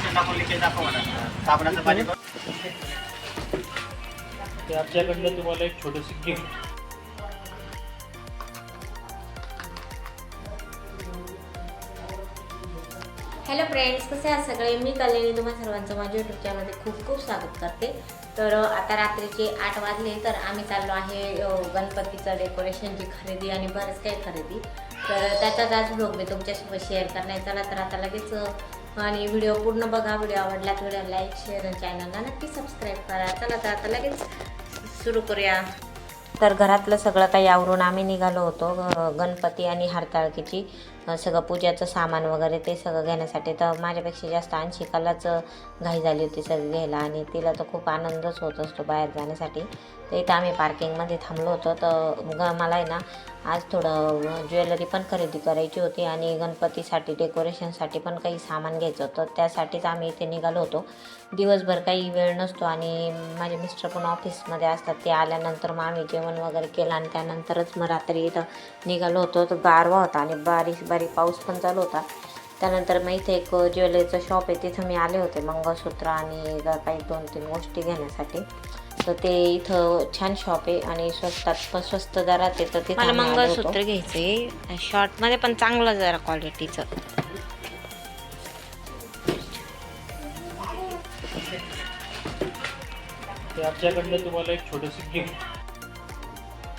Solution टाकून leakage दाखव मला. साबणाचं पाणी ते आमच्याकडनं तुम्हाला एक छोटंसं गिफ्ट हॅलो फ्रेंड्स कसे आहात सगळे? मी कल्याणी तुम्हा सर्वांचं माझ्या यूट्यूब चॅनलमध्ये खूप खूप स्वागत करते. तर आता रात्रीचे आठ वाजले तर आम्ही चाललो आहे गणपतीचं डेकोरेशनची खरेदी आणि बरंच काही खरेदी. तर त्याचाच आज ब्लॉग मी तुमच्यासोबत शेअर करण्यात आला तर आता लगेच आणि व्हिडिओ पूर्ण बघा. व्हिडिओ आवडला तर व्हिडिओ लाईक शेअर आणि चॅनलला नक्की सबस्क्राईब करा. चला तर आता लगेच सुरू करूया. तर घरातलं सगळं काही आवरून आम्ही निघालो होतो गणपती आणि हरताळकीची. सगळं पूजाचं सामान वगैरे ते सगळं घेण्यासाठी तर माझ्यापेक्षा जास्त अंशिकालाच घाई झाली होती सगळी घ्यायला. आणि तिला तर खूप आनंदच होत असतो बाहेर जाण्यासाठी. तर इथं आम्ही पार्किंगमध्ये थांबलो होतो. तर ग मला आहे ना आज थोडं ज्वेलरी पण खरेदी करायची होती. आणि गणपतीसाठी डेकोरेशनसाठी पण काही सामान घ्यायचं होतं. त्यासाठीच आम्ही इथे निघालो होतो. दिवसभर काही वेळ नसतो. आणि माझे मिस्टर पण ऑफिसमध्ये असतात. ते आल्यानंतर मग आम्ही जेवण वगैरे केलं. आणि त्यानंतरच मग रात्री इथं निघालो होतो. तर गारवा होता. आणि बारीक बारीक पाऊस पण चालू होता. त्यानंतर मग इथे एक ज्वेलरीचं शॉप आहे तिथं मी आले होते मंगळसूत्र आणि काही दोन तीन गोष्टी घेण्यासाठी. तर ते इथं छान शॉप आहे आणि स्वस्तात पण स्वस्त दरात आहे तर तिथं मला. मंगळसूत्र घ्यायचंय. शॉर्टमध्ये पण चांगलं जरा क्वालिटीचं ते आमच्याकडनं तुम्हाला एक छोटंसं गिफ्ट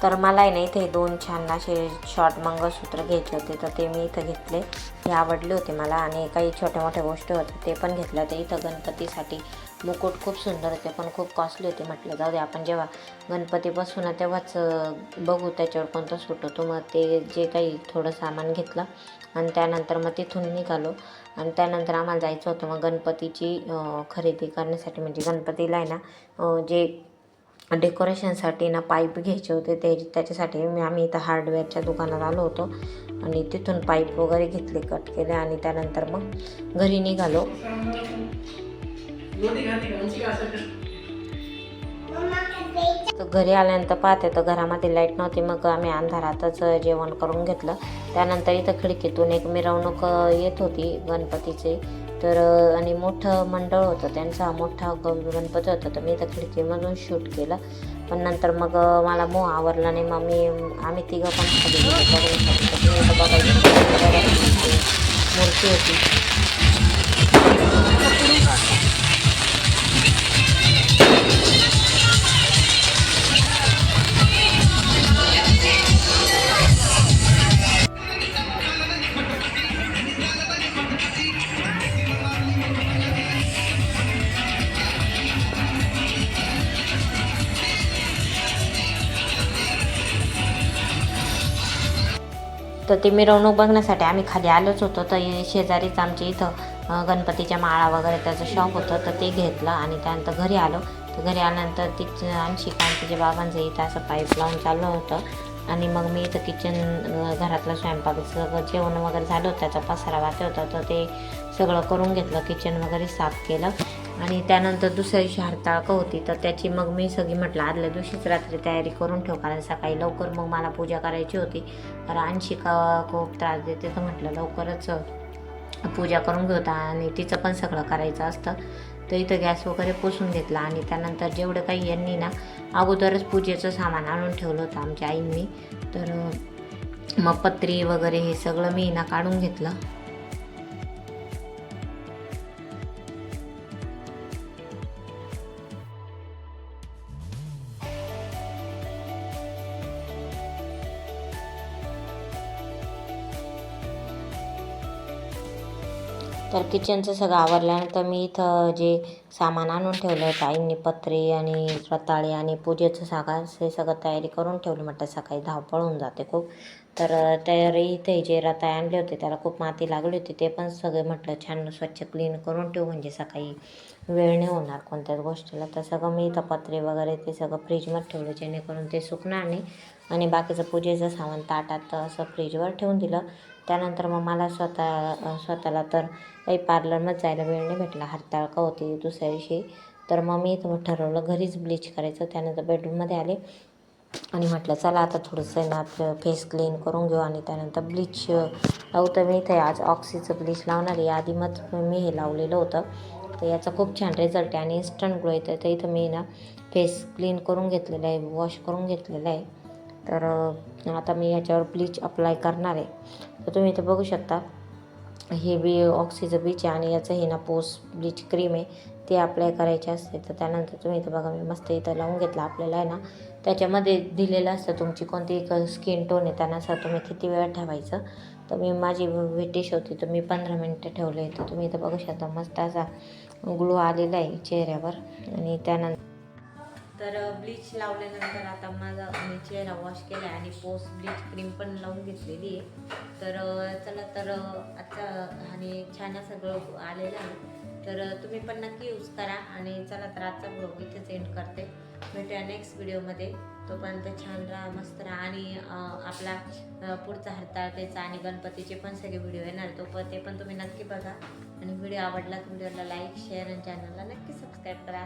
तर मला आहे ना इथे दोन छान असे शॉर्ट मंगळसूत्र घ्यायचे होते तर ते मी इथं घेतले. हे आवडले होते मला आणि काही छोट्या मोठ्या गोष्टी होत्या ते पण घेतल्या होत्या. इथं गणपतीसाठी मुकुट खूप सुंदर होते पण खूप कॉस्टली होते म्हटलं जाऊ दे. आपण जेव्हा गणपती बसू ना तेव्हाच बघू त्याच्यावर कोणतं सूट होतो. मग ते जे काही थोडं सामान घेतलं आणि त्यानंतर मग तिथून निघालो. आणि त्यानंतर आम्हाला जायचं होतं मग गणपतीची खरेदी करण्यासाठी. म्हणजे गणपतीला आहे ना जे डेकोरेशनसाठी ना पाईप घ्यायचे होते ते त्याच्यासाठी मी आम्ही इथं हार्डवेअरच्या दुकानात आलो होतो. आणि तिथून पाईप वगैरे घेतले कट केले आणि त्यानंतर मग घरी निघालो. तर घरी आल्यानंतर पाहते तर घरामध्ये लाइट नव्हती. मग आम्ही अंधारातच जेवण करून घेतलं. त्यानंतर इथं खिडकीतून एक मिरवणूक येत होती गणपतीची. तर आणि मोठं मंडळ होतं त्यांचा मोठा गणपती होता. तर मी त्या खिडकीमधून शूट केलं. पण नंतर मग मला मोह आवरला नाही. मग मी आम्ही तिघं पण खाली मूर्ती होती. तर ते मिरवणूक बघण्यासाठी आम्ही खाली आलोच होतो. तर शेजारीच आमच्या इथं गणपतीच्या माळा वगैरे त्याचं शॉप होतं. तर ते घेतलं आणि त्यानंतर घरी आलो. तर घरी आल्यानंतर तिचं आमची कांतीच्या बाबांचं इथं असं पाईप लावून चाललं होतं. आणि मग मी इथं किचन घरातलं स्वयंपाक सगळं जेवण वगैरे झालं होतं. त्याचा पसारा वाटत होता. तर ते सगळं करून घेतलं. किचन वगैरे साफ केलं. आणि त्यानंतर दुसऱ्या दिवशी हरताळकं होती तर त्याची मग मी सगळी म्हटलं आदल्या दिवशीच रात्री तयारी करून ठेव कारण सकाळी लवकर मग मला पूजा करायची होती. तर अंशिका खूप त्रास देते तर म्हटलं लवकरच पूजा करून घेऊ. आता आणि तिचं पण सगळं करायचं असतं. तर इथं गॅस वगैरे पुसून घेतला आणि त्यानंतर जेवढं काही यांनी ना अगोदरच पूजेचं सामान आणून ठेवलं होतं आमच्या आईंनी. तर मग पत्री वगैरे हे सगळं मी ना काढून घेतलं. तर किचनचं सगळं आवरल्यानंतर मी इथं जे सामान आणून ठेवलं आहे ताईंनी पत्रे आणि रताळे आणि पूजेचं सागा हे सगळं तयारी करून ठेवली. म्हटलं सकाळी धावपळ होऊन जाते खूप. तर तयारी इथे जे रताळे आणले होते त्याला खूप माती लागली होती ते पण सगळे म्हटलं छान स्वच्छ क्लीन करून ठेवू म्हणजे सकाळी वेळ नाही होणार कोणत्याच गोष्टीला. तर सगळं मी इथं पत्रे वगैरे ते सगळं फ्रीजमध्ये ठेवलं जेणेकरून ते सुकणार नाही. आणि बाकीचं पूजेचं सामान ताटात असं फ्रीजवर ठेवून दिलं. त्यानंतर मग मला स्वतः स्वतःला तर काही पार्लरमध्ये जायला वेळ नाही भेटला. हरताळका होती दुसऱ्या दिवशी? तर मग मी इथं ठरवलं घरीच ब्लीच करायचं. त्यानंतर बेडरूममध्ये आले आणि म्हटलं चला आता थोडंसं आहे ना आपलं फेस क्लीन करून घेऊ. आणि त्यानंतर ब्लीच लावू तर मी इथे आज ऑक्सीचं ब्लीच लावणार आहे. आधी मग मी हे लावलेलं होतं. तर याचा खूप छान रिझल्ट आहे आणि इन्स्टंट ग्लो येतं तर इथं मी ना फेस क्लीन करून घेतलेलं आहे वॉश करून घेतलेलं आहे. तर आता मी याच्यावर ब्लीच अप्लाय करणार आहे. तर तुम्ही इथं बघू शकता. हे बी ऑक्सीचं बीच आहे आणि याचं हे ना पोस्ट ब्लीच क्रीम आहे. ते अप्लाय करायचे असते. तर त्यानंतर तुम्ही इथं बघा मी मस्त इथं लावून घेतलं आपल्याला आहे ना. त्याच्यामध्ये दिलेलं असतं तुमची कोणती स्किन टोन आहे त्यानुसार तुम्ही किती वेळ ठेवायचं. तर मी माझी विटिश होती तर मी पंधरा मिनटं ठेवले. तर तुम्ही इथं बघू शकता मस्त असा ग्लो आलेला आहे चेहऱ्यावर. आणि त्यानंतर तर ब्लीच लावल्यानंतर आता माझा मी चेहरा वॉश केला आहे आणि पोस्ट ब्लीच क्रीम पण लावून घेतलेली आहे. तर चला तर आता आजचा आणि छान सगळं आलेलं आहे. तर तुम्ही पण नक्की यूज करा आणि चला तर आजचा ब्लॉग इथेच एंड करते. भेटूया नेक्स्ट व्हिडिओमध्ये तोपर्यंत छान राहा मस्त राहा आणि आपला पुढचा हरताळतेचा आणि गणपतीचे पण सगळे व्हिडिओ येणार तो पण ते पण तुम्ही नक्की बघा. आणि व्हिडिओ आवडला तर व्हिडिओला लाईक शेअर आणि चॅनलला नक्की सबस्क्राईब करा.